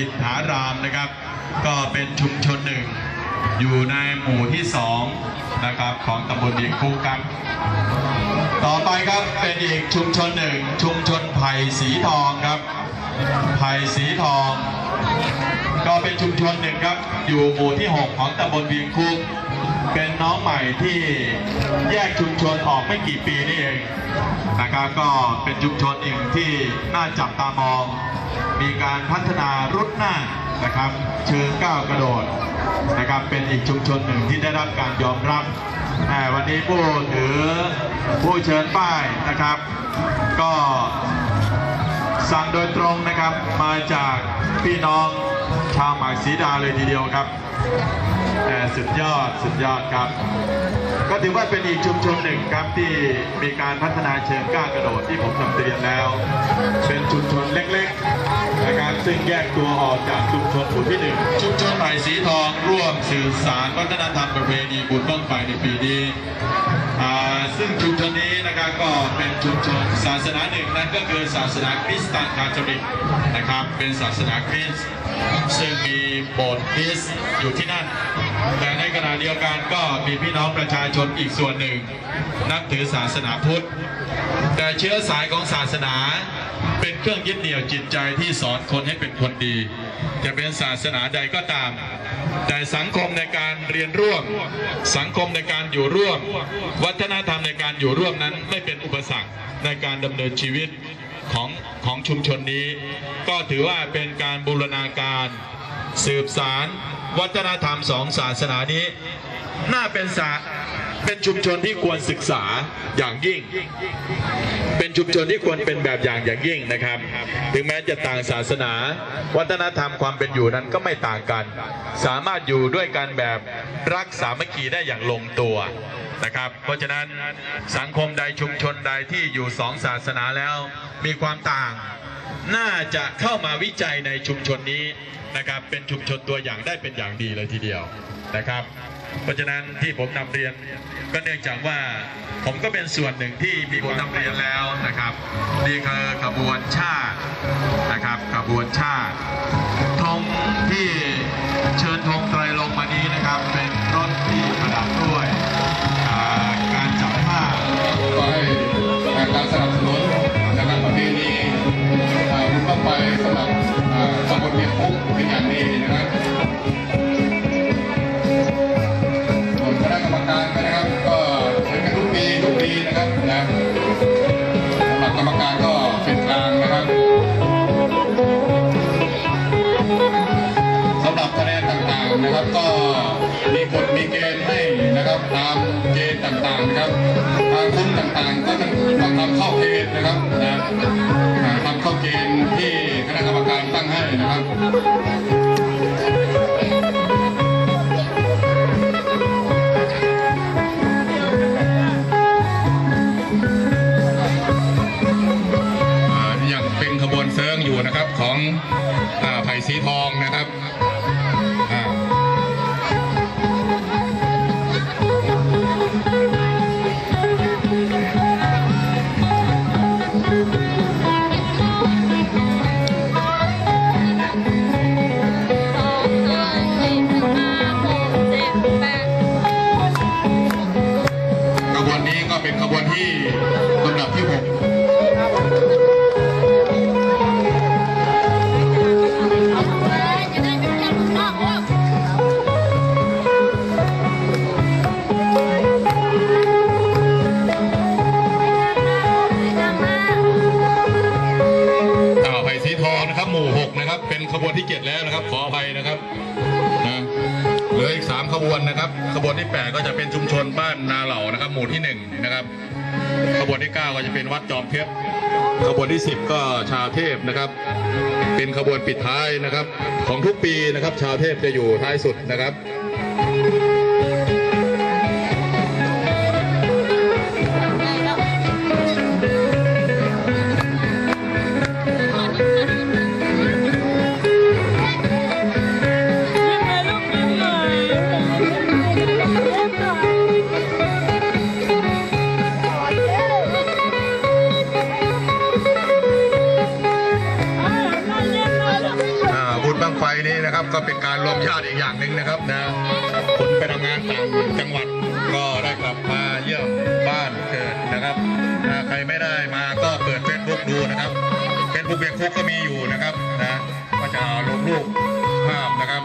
ดิษฐารามนะครับ ก็เป็นชุมชนหนึ่ง อยู่ในหมู่ที่สองนะครับของตำบลเบียงคุกครับ ต่อไปครับเป็นอีกชุมชนหนึ่ง ชุมชนไผ่สีทองครับไผ่สีทอง ก็เป็นชุมชนหนึ่งครับ อยู่หมู่ที่ 6 ของตำบลเวียงคุก เป็นน้องใหม่ที่แยกชุมชนออกไม่กี่ปีนี่เองนะครับก็เป็นชุมชนอีกที่น่าจับตามอง มีการพัฒนารุดหน้านะครับเชิงก้าวกระโดดนะครับเป็นอีกชุมชนหนึ่งที่ได้รับการยอมรับแต่วันนี้ผู้ถือผู้เชิญป้ายนะครับ ก็สั่งโดยตรงนะครับมาจากพี่น้องชาวหมายสีดาเลยทีเดียวครับ สุดยอดสุดยอดครับ ก็ถือว่าเป็นอีกชุมชนหนึ่งครับที่มีการพัฒนาเชิงก้าวกระโดดที่ผมนำเรียนแล้ว เป็นชุมชนเล็กๆนะครับซึ่งแยกตัวออกจากชุมชนหมู่ที่หนึ่งชุมชนใหม่สีทองร่วมสื่อสารวัฒนธรรมประเพณีบุญบ้างไฟในปีนี้อ่า ซึ่งชุมชนนี้นะครับก็เป็นชุมชนศาสนาหนึ่งนั่นก็คือศาสนาคริสต์คาทอลิกนะครับเป็นศาสนาคริสต์ซึ่งมีโบสถ์คริสต์อยู่ที่นั่น แต่ในขณะเดียวกันก็มีพี่น้องประชาชนอีกส่วนหนึ่ง นับถือศาสนาพุทธ แต่เชื้อสายของศาสนาเป็นเครื่องยึดเหนี่ยวจิตใจที่สอนคนให้เป็นคนดี จะเป็นศาสนาใดก็ตาม แต่สังคมในการเรียนร่วม สังคมในการอยู่ร่วม วัฒนธรรมในการอยู่ร่วมนั้นไม่เป็นอุปสรรคในการดำเนินชีวิตของของชุมชนนี้ ก็ถือว่าเป็นการบูรณาการสืบสาร วัฒนธรรมสองศาสนานี้ น่าเป็นศา เป็นชุมชนที่ควรศึกษาอย่างยิ่ง เป็นชุมชนที่ควรเป็นแบบอย่างอย่างยิ่งนะครับ ถึงแม้จะต่างศาสนา วัฒนธรรมความเป็นอยู่นั้นก็ไม่ต่างกัน สามารถอยู่ด้วยกันแบบรักสามัคคีได้อย่างลงตัวนะครับ เพราะฉะนั้นสังคมใดชุมชนใดที่อยู่สองศาสนาแล้วมีความต่าง น่าจะเข้ามาวิจัยในชุมชนนี้นะครับ เป็นชุมชนตัวอย่างได้เป็นอย่างดีเลยทีเดียวนะครับ เพราะฉะนั้นที่ผมนำเรียนก็เนื่องจากว่าผมก็เป็นส่วนหนึ่งที่มีผมนำเรียนแล้วนะครับนี่คือขบวนชาตินะครับขบวนชาติธงที่เชิญธงไตรลงมานี้นะครับ เป็นรถที่ประดับด้วยการจับผ้าก็ให้การสนับสนุนนะครับประเพณีอ่าบุญบั้งไฟสำหรับอ่าตำบลเพียงคุกเป็นอย่างดีนะครับ นะครับตามเกณฑ์ต่างๆนะครับทางคุ้มต่างๆ ก็ต้องต้องทำเข้าเกณฑ์นะครับนะทำเข้าเกณฑ์ที่คณะกรรมการตั้งให้นะครับ แล้วนะครับ ขออภัยนะครับนะเหลืออีกสามขบวนนะครับ ขบวนที่แปดก็จะเป็นชุมชนบ้านนาเหล่านะครับ หมู่ที่หนึ่งนะครับ ขบวนที่9ก็จะเป็นวัดจอมเพชรขบวนที่10ก็ชาวเทพนะครับ เป็นขบวนปิดท้ายนะครับ ของทุกปีนะครับ ชาวเทพจะอยู่ท้ายสุดนะครับ นะครับ ก็เป็นการรวมญาติอีกอย่างหนึ่งนะครับนะคนไปทำงานต่างจังหวัดก็ได้กลับมาเยี่ยมบ้านเกิดนะครับใครไม่ได้มาก็เปิดเฟซบุ๊กดูนะครับเฟซบุ๊กเบียคุกก็มีอยู่นะครับนะก็จะลงรูปภาพนะครับ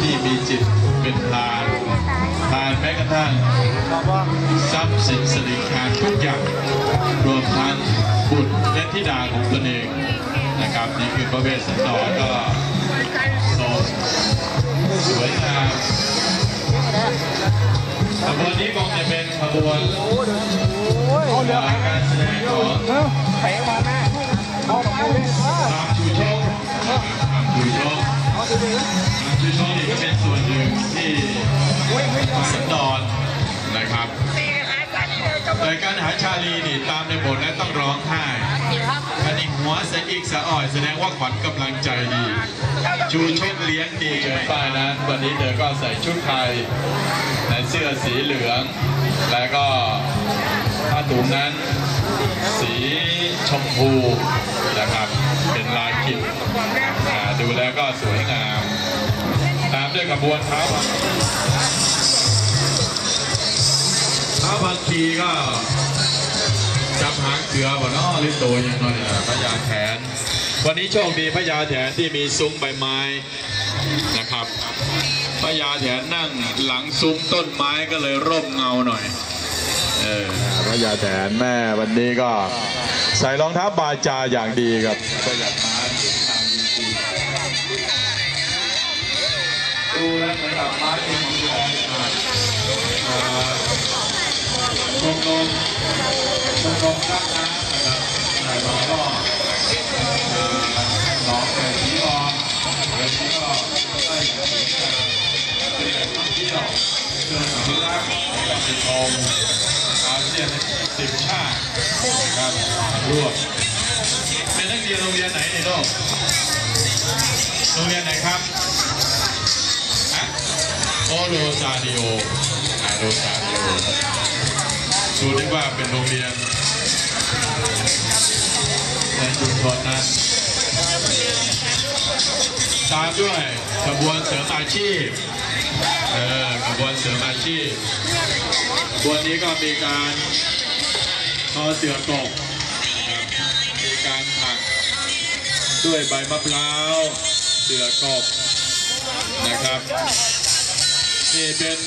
ที่มีจิตเป็นทานทานแม้กระทั่งทรัพย์สินสลิงคารทุกอย่างรวมทั้งบุตรและธิดาของตนเองนะครับนี่คือพระเวสสันดรก็ทรงสวยงามขบวนนี้คงจะเป็นขบวนการแสดงของตามชูชกตามชูชก ชูชกนี่ก็เป็นส่วนหนึ่งที่สันดอนนะครับแต่การหาชาลีนี่ตามในบทแล้วต้องร้องไห้อันนี้หัวสะอีกสะอ่อยแสดงว่าขวัญกำลังใจดี ชูชกเลี้ยงดีเกินไปนั้น วันนี้เธอก็ใส่ชุดไทยในเสื้อสีเหลือง แล้วก็ผ้าถุงนั้น สีชมพูนะครับ เป็นลายขิด แล้วก็สวยงาม ตามด้วยขบวนเท้าเท้าบางทีก็จับหางเสือบ่เนาะหรือตัวยังไงเนี่ยพญาแถนวันนี้โชคดีพญาแถนที่มีซุ้มใบไม้นะครับพญาแถนนั่งหลังซุ้มต้นไม้ก็เลยร่มเงาหน่อยเออพระยาแถนแม่วันนี้ก็ ใส่รองเท้าบาจาอย่างดีครับประหยัดมา ดูแล้วเหมือนกับม้าที่ของแรงอ่าชมรมชมรมรักน้ำนะครับนายบอลก็อ่หนองแต่สีรองเดี๋ยวนี้ก็ได้ถึงการเป็นแหล่งท่องเที่ยวเชิงอนุรักษ์กับองอาเซียนสิบชาตินะครับร่วมเป็นนักเรียนโรงเรียนไหนเนี่ยลูก โรงเรียนไหนครับโอโรซาดิโออาโรซาดิโอดูนึกว่าเป็นโรงเรียนในชุมชนนั้นตามด้วยขบวนเสริมอาชีพเออขบวนเสริมอาชีพขบวนนี้ก็มีการทอเสือกกมีการถักด้วยใบมะพร้าว สือกบนะครับนี่เป็น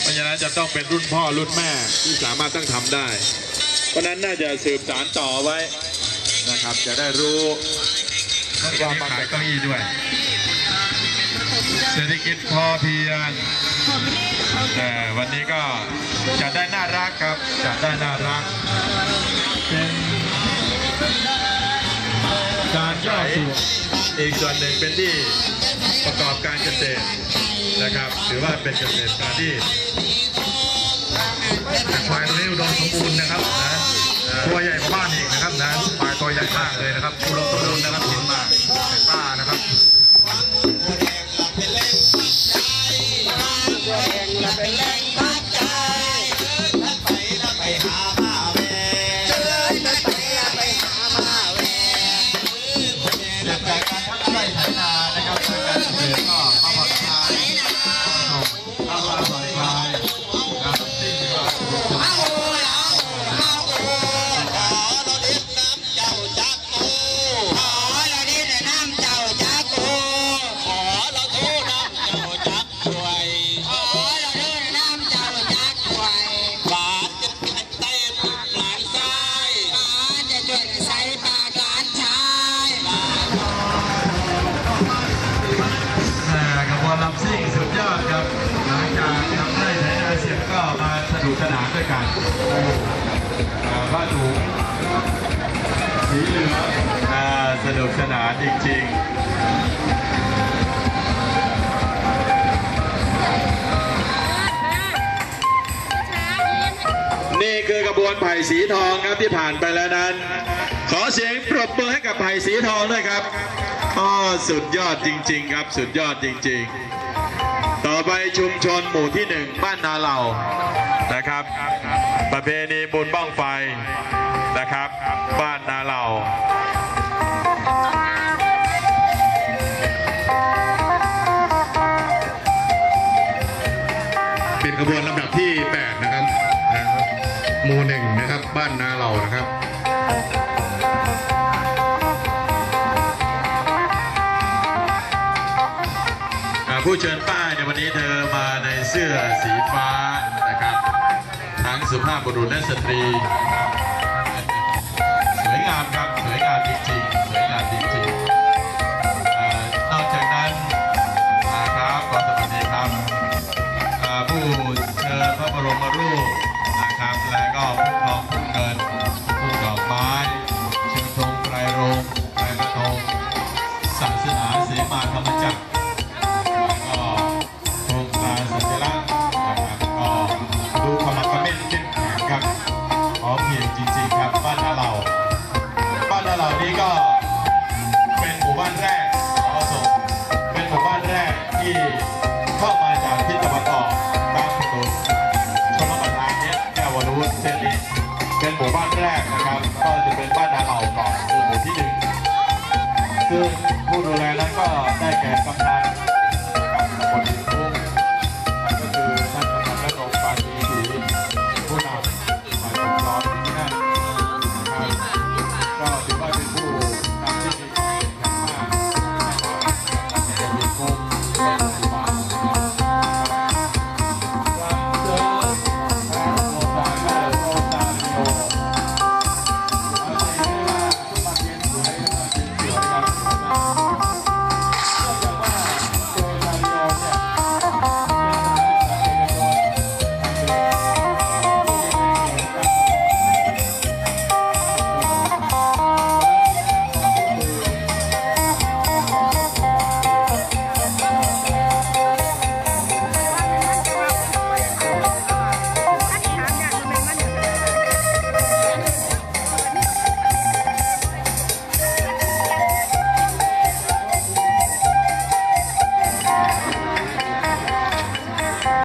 เพราะฉะนั้นจะต้องเป็นรุ่นพ่อรุ่นแม่ที่สามารถตั้งทำได้ เพราะฉะนั้นน่าจะสืบสารต่อไว้นะครับ จะได้รู้ว่าขายเก้าอี้ด้วย เศรษฐกิจพอเพียงแต่วันนี้ก็จะได้น่ารักครับจะได้น่ารักเป็น ใช้อีกส่วนหนึ่งเป็นที่ประกอบการเกษตรนะครับ ถือว่าเป็นเกษตรการที่ควายตัวนี้อุดมสมบูรณ์นะครับนะตัวใหญ่กว่าบ้านอีกนะครับนะควายตัวใหญ่มากเลยนะครับอุดมสมบูรณ์นะครับเห็นมากป้านะครับ วนไผ่สีทองครับที่ผ่านไปแล้วนั้น ขอเสียงปรบมือให้กับไผ่สีทองด้วยครับอ๋อสุดยอดจริง ๆ ครับ สุดยอดจริง ๆ ต่อไปชุมชนหมู่ที่หนึ่งบ้านนาเหล่านะครับ ประเพณีบุญบ้องไฟนะครับ บ้านนา โม่หนึ่งนะครับ บ้านนาเหล่านะครับผู้เชิญป้ายในวันนี้เธอมาในเสื้อสีฟ้านะครับ ทั้งสุภาพบุรุษและสตรี สวยงามครับ